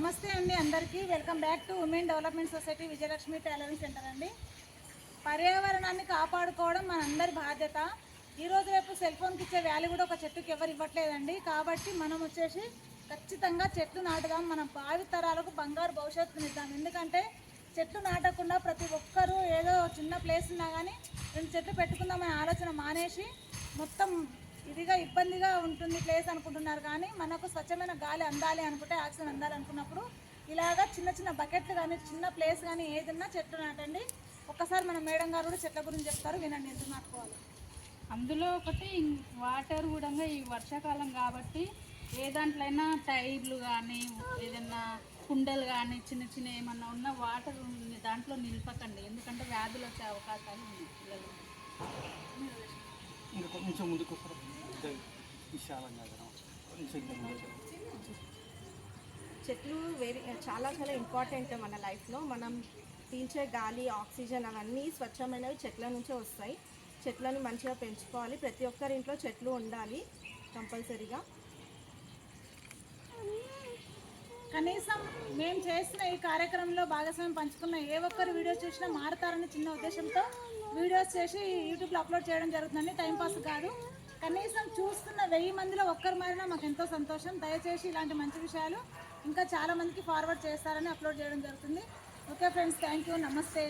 నమస్తే అండి అందరికీ. Welcome back to women development society Vijayalakshmi tailoring centre అండి. పర్యావరణాన్ని కాపాడుకోవడం మనందరి బాధ్యత. ఈరోజు రేపు సెల్ ఫోన్కి ఇచ్చే వాల్యూ కూడా ఒక చెట్టుకి ఎవరు ఇవ్వట్లేదండి. కాబట్టి మనం వచ్చేసి ఖచ్చితంగా చెట్లు నాటుదాం. మన భావి తరాలకు బంగారు భవిష్యత్తునిద్దాం ఎందుకంటే చెట్లు నాటకుండా ప్రతి ఒక్కరూ ఏదో చిన్న ప్లేస్ ఉన్నా కానీ రెండు చెట్లు పెట్టుకుందామనే ఆలోచన మానేసి మొత్తం ఇదిగా ఇబ్బందిగా ఉంటుంది ప్లేస్ అనుకుంటున్నారు కానీ మనకు స్వచ్ఛమైన గాలి అందాలి అనుకుంటే ఆక్సిజన్ అందాలి అనుకున్నప్పుడు ఇలాగా చిన్న చిన్న బకెట్లు కానీ చిన్న ప్లేస్ కానీ ఏదన్నా చెట్లు నాటండి. ఒక్కసారి మన మేడం గారు కూడా చెట్ల గురించి చెప్తారు వినండి ఎందుకు నాటుకోవాలి. అందులో ఒకటి వాటర్ కూడా ఈ వర్షాకాలం కాబట్టి ఏ దాంట్లైనా టైర్లు కానీ ఏదైనా కుండలు కానీ చిన్న చిన్న ఏమన్నా ఉన్న వాటర్ దాంట్లో నిలపకండి. ఎందుకంటే వ్యాధులు వచ్చే అవకాశాలు ఉన్నాయి పిల్లలు ఇంకా కొంచెం ముందుకు పెద్ద విశాలంగా చెట్లు వెరీ చాలా చాలా ఇంపార్టెంట్ మన లైఫ్లో మనం పీల్చే గాలి ఆక్సిజన్ అవన్నీ స్వచ్ఛమైనవి చెట్ల నుంచే వస్తాయి. చెట్లను మంచిగా పెంచుకోవాలి. ప్రతి ఒక్కరి ఇంట్లో చెట్లు ఉండాలి కంపల్సరీగా. కనీసం మేము చేసిన ఈ కార్యక్రమంలో భాగస్వామ్యం పంచుకున్న ఏ ఒక్కరు వీడియోస్ చూసినా మారుతారని చిన్న ఉద్దేశంతో వీడియోస్ చేసి యూట్యూబ్లో అప్లోడ్ చేయడం జరుగుతుందండి. టైంపాస్ కాదు. కనీసం చూస్తున్న వెయ్యి మందిలో ఒక్కరు మారినా మాకు ఎంతో సంతోషం. దయచేసి ఇలాంటి మంచి విషయాలు ఇంకా చాలామందికి ఫార్వర్డ్ చేస్తారని అప్లోడ్ చేయడం జరుగుతుంది. ఓకే ఫ్రెండ్స్ థ్యాంక్ యూ నమస్తే.